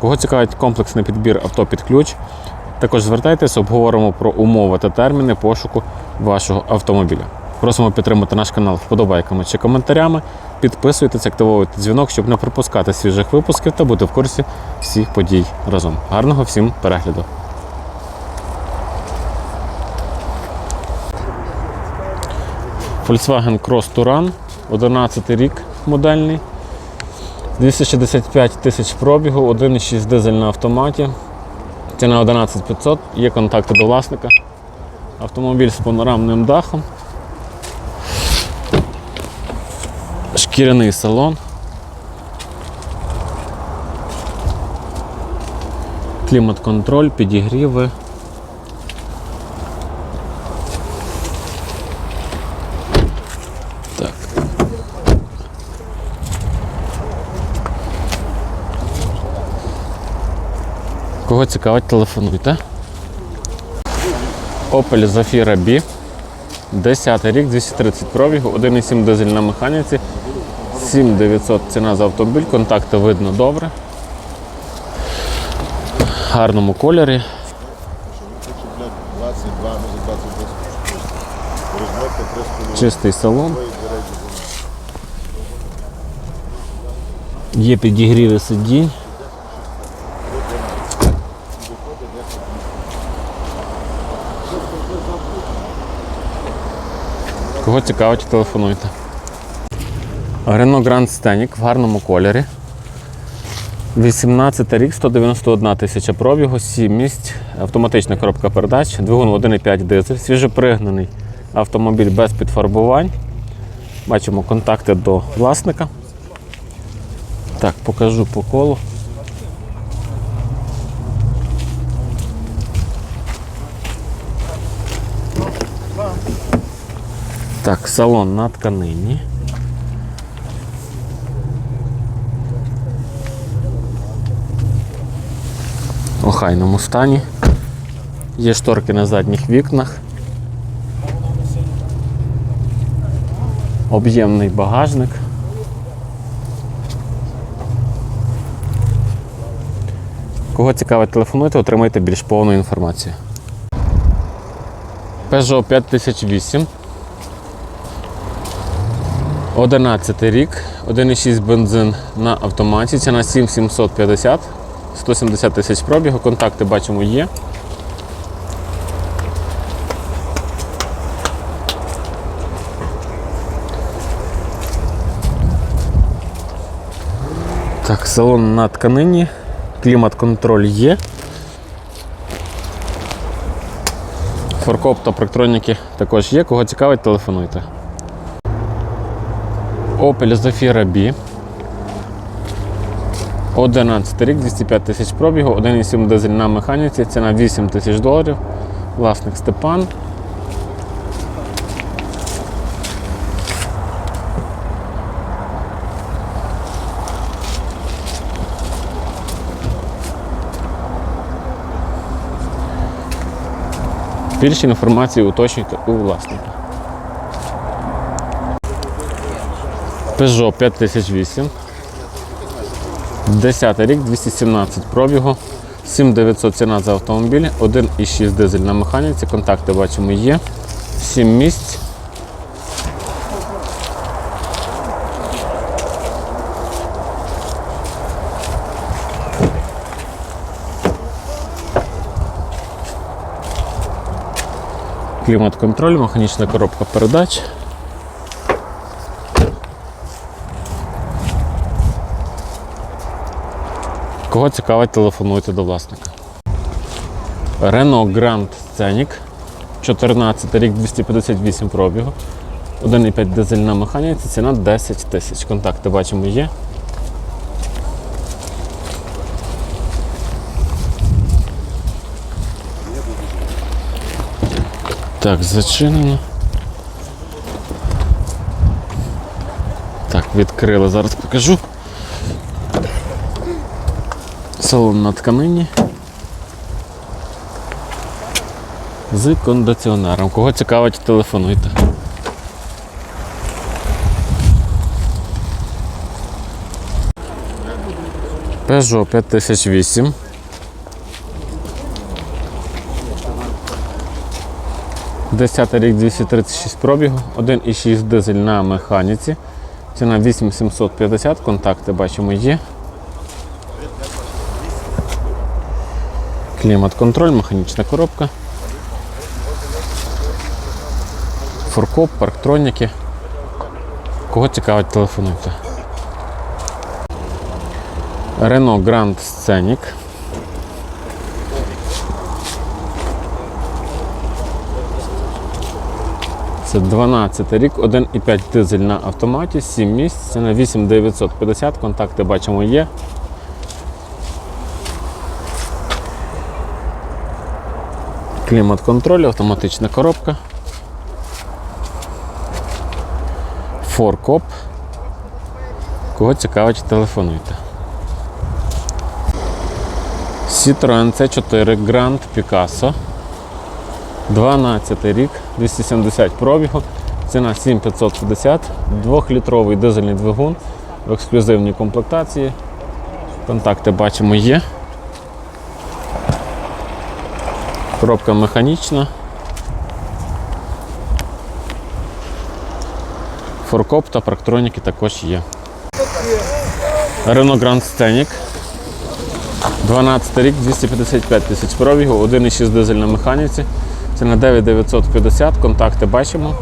Кого цікавить комплексний підбір авто під ключ, також звертайтесь, обговоримо про умови та терміни пошуку вашого автомобіля. Просимо підтримати наш канал вподобайками чи коментарями. Підписуйтесь, активовуйте дзвінок, щоб не пропускати свіжих випусків та бути в курсі всіх подій разом. Гарного всім перегляду! Volkswagen Cross Touran, 11 рік модельний. 265 тисяч пробігу, 1,6 дизель на автоматі. Ціна 11500, є контакти до власника. Автомобіль з панорамним дахом. Шкіряний салон. Клімат-контроль, підігріви. Кого цікавить, телефонуйте. Opel Zafira B. 10 рік, 230 пробігу, 1,7 дизель на механіці, 7900 ціна за автомобіль, контакти видно добре. Гарному кольорі. 22, може 28. Розмовка 3,5. Чистий салон. Є підігріви сидінь. Кого цікавить, телефонуйте. Renault Grand Scenic в гарному кольорі. 18 рік, 191 тисяча пробігу, 7 місць, автоматична коробка передач, двигун 1,5 дизель, свіжепригнаний автомобіль без підфарбувань. Бачимо контакти до власника. Так, покажу по колу. Так, салон на тканині. В охайному стані. Є шторки на задніх вікнах. Об'ємний багажник. Кого цікавить, телефонуйте, отримайте більш повну інформацію. Peugeot 5008. 11 рік, 1,6 бензин на автоматі, ціна 7750, 170 тисяч пробігу, контакти бачимо є. Так, салон на тканині, клімат-контроль є. Форкоп та проектроніки також є. Кого цікавить, телефонуйте. Opel Zafira B. 11 рік, 205 тисяч пробігу, 1,7 дизель на механіці, ціна 8 тисяч доларів. Власник Степан. Більше інформації уточнюйте у власника. Peugeot 5008. 10 рік, 217 пробігу, 7900 ціна за автомобіль, 1,6 дизель на механіці, контакти бачимо є, 7 місць. Клімат-контроль, механічна коробка передач. Кого цікавить, телефонуйте до власника. Renault Grand Scenic. 14 рік 258 пробігу. 1,5 дизельна на ціна 10 тисяч. Контакти бачимо є. Так, зачинено. Так, відкрили, зараз покажу. Салон на тканині. З кондиціонером. Кого цікавить, телефонуйте. Peugeot 5008. Десятий рік 236 пробігу, 1,6 дизель на механіці. Ціна 8750, контакти бачимо є. Клімат-контроль, механічна коробка. Форкоп, парктроніки. Кого цікавить, телефонуйте. Renault Grand Scenic. Це 12 рік, 1,5 дизель на автоматі, 7 місць, це на 8950, контакти бачимо є. Клімат-контроль, автоматична коробка. Форкоп. Кого цікавить, телефонуйте. Citroen C4 Grand Picasso. 12 рік, 270 пробігу, ціна 7550, 2-літровий дизельний двигун в ексклюзивній комплектації. Контакти бачимо є. Коробка механічна. Форкоп та парктроніки також є. Renault Grand Scenic. 12 рік, 255 тисяч пробігу, 1,6 дизель на механіці. Це на 9950, контакти бачимо.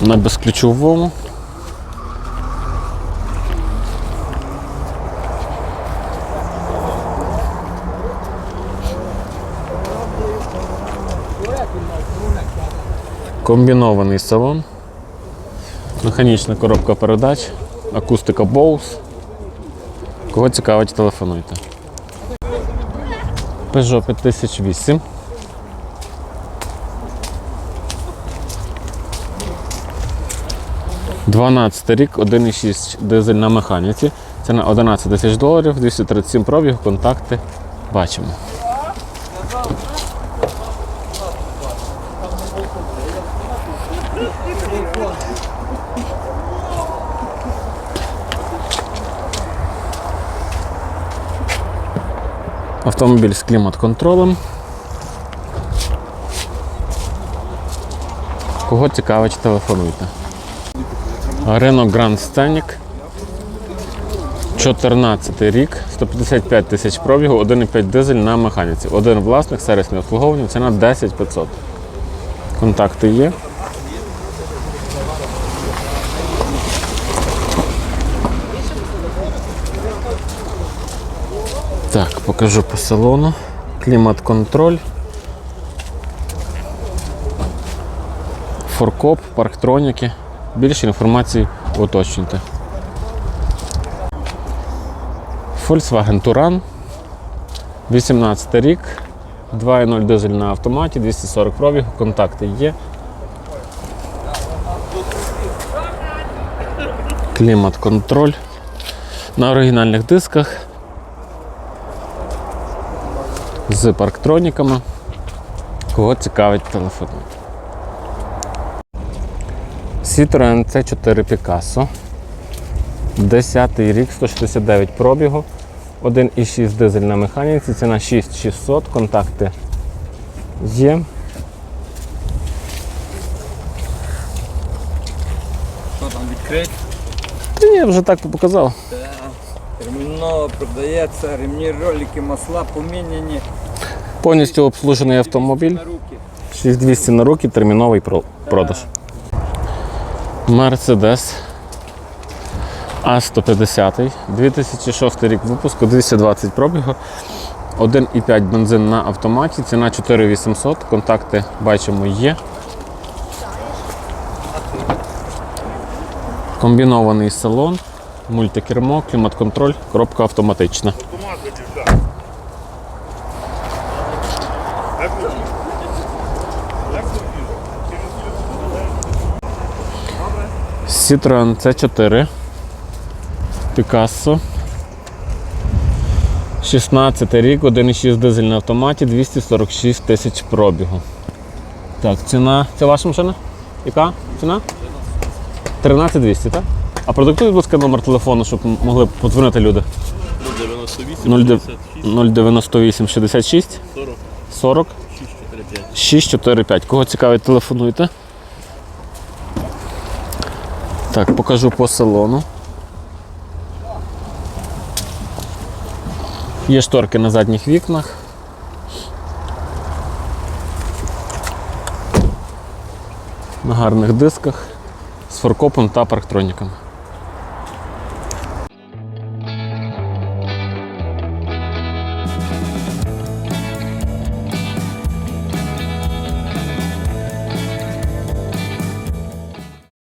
На безключовому. Комбінований салон. Механічна коробка передач, акустика Bose. Кого цікавить, телефонуйте. Peugeot 5008. Дванадцятий рік, 1,6 дизель на механіці. Це на 11 тисяч доларів, 237 пробіг, контакти бачимо. Автомобіль з клімат-контролем. Кого цікавить, телефонуйте. Renault Grand Scenic. 14 рік, 155 тисяч пробігу, 1,5 дизель на механіці. Один власник, сервісне обслуговування, ціна 10 500. Контакти є. Так, покажу по салону. Клімат-контроль. Форкоп, парктроніки. Більше інформації уточнюйте. Volkswagen Touran. 18 рік. 2.0 дизель на автоматі, 240 пробігу, контакти є. Клімат-контроль. На оригінальних дисках. З парктроніками. Кого цікавить телефонуйте. Citroen C4 Picasso. 10 рік, 169 пробігу. 1,6 дизель на механіці, ціна 6600, контакти є. Що там відкрить? Та ні, вже так показав. Терміново продається, ремні, ролики, масла поміняні. Повністю обслужений автомобіль. 6200 на руки, терміновий продаж. Мерседес А150, 2006 рік випуску, 220 пробігу, 1,5 бензин на автоматі, ціна 4800, контакти бачимо є. Комбінований салон, мультикермо, клімат-контроль, коробка автоматична. Citroen C4. Picasso. 16 рік, 1,6 дизель на автоматі, 246 тисяч пробігу. Так, ціна. Це ваша машина? Яка ціна? 13200, так? А продиктуй, будь ласка, номер телефону, щоб могли подзвонити люди. 98, 098 66 40, 40 645. 645. Кого цікавить, телефонуйте. Так, покажу по салону. Є шторки на задніх вікнах. На гарних дисках з форкопом та парктроніками.